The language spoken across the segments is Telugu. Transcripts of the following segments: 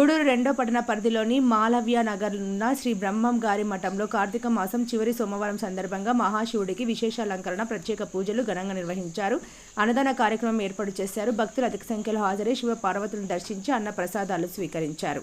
గూడూరు రెండో పట్టణ పరిధిలోని మాలవ్య నగర్ ఉన్న శ్రీ బ్రహ్మం గారి మఠంలో కార్తీక మాసం చివరి సోమవారం సందర్భంగా మహాశివుడికి విశేష అలంకరణ ప్రత్యేక పూజలు ఘనంగా నిర్వహించారు. అన్నదాన కార్యక్రమం ఏర్పాటు చేశారు. భక్తులు అధిక సంఖ్యలో హాజరై శివ పార్వతులను దర్శించి అన్న ప్రసాదాలు స్వీకరించారు.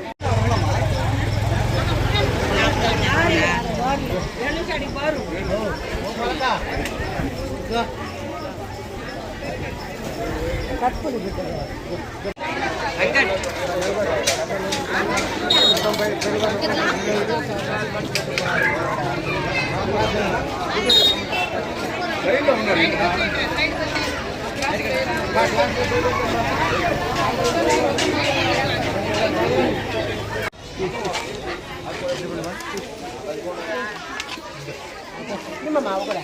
చూడాలి కానీ ఇల్లే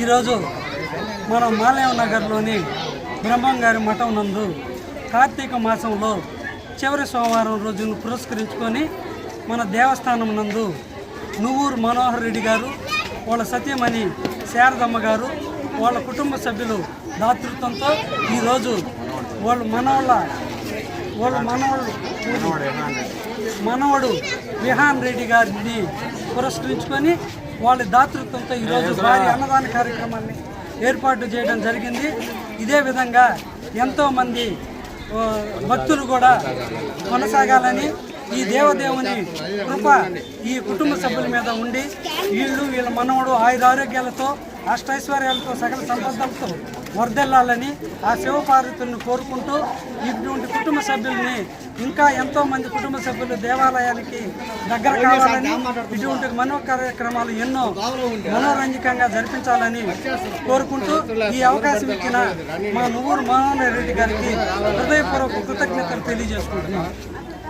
ఈరోజు మన మాలయం నగర్లోని బ్రహ్మం గారి మఠం నందు కార్తీక మాసంలో చివరి సోమవారం రోజును పురస్కరించుకొని మన దేవస్థానం నందు నువ్వూరు మనోహర్ రెడ్డి గారు వాళ్ళ సతీమణి శారదమ్మ గారు వాళ్ళ కుటుంబ సభ్యులు దాతృత్వంతో ఈరోజు వాళ్ళు మనవాళ్ళ వాళ్ళ మనవాళ్ళు మనవడు విహాన్ రెడ్డి గారిని పురస్కరించుకొని వాళ్ళ దాతృత్వంతో ఈరోజు భారీ అన్నదాన కార్యక్రమాన్ని ఏర్పాటు చేయడం జరిగింది. ఇదే విధంగా ఎంతోమంది భక్తులు కూడా కొనసాగాలని ఈ దేవదేవుని కృప ఈ కుటుంబ సభ్యుల మీద ఉండి వీళ్ళు వీళ్ళ మనవడు ఆయుర ఆరోగ్యాలతో అష్టైశ్వర్యాలతో సకల సంపదలతో వర్దెల్లాలని ఆ శివపార్వతులను కోరుకుంటూ ఇటువంటి కుటుంబ సభ్యుల్ని ఇంకా ఎంతో మంది కుటుంబ సభ్యులు దేవాలయానికి దగ్గర కావాలని ఇటువంటి మనో కార్యక్రమాలు ఎన్నో మనోరంజకంగా జరిపించాలని కోరుకుంటూ ఈ అవకాశం ఇచ్చిన మా నువ్వూరు మనోహర్ రెడ్డి గారికి హృదయపూర్వక కృతజ్ఞతలు తెలియజేసుకుంటున్నాను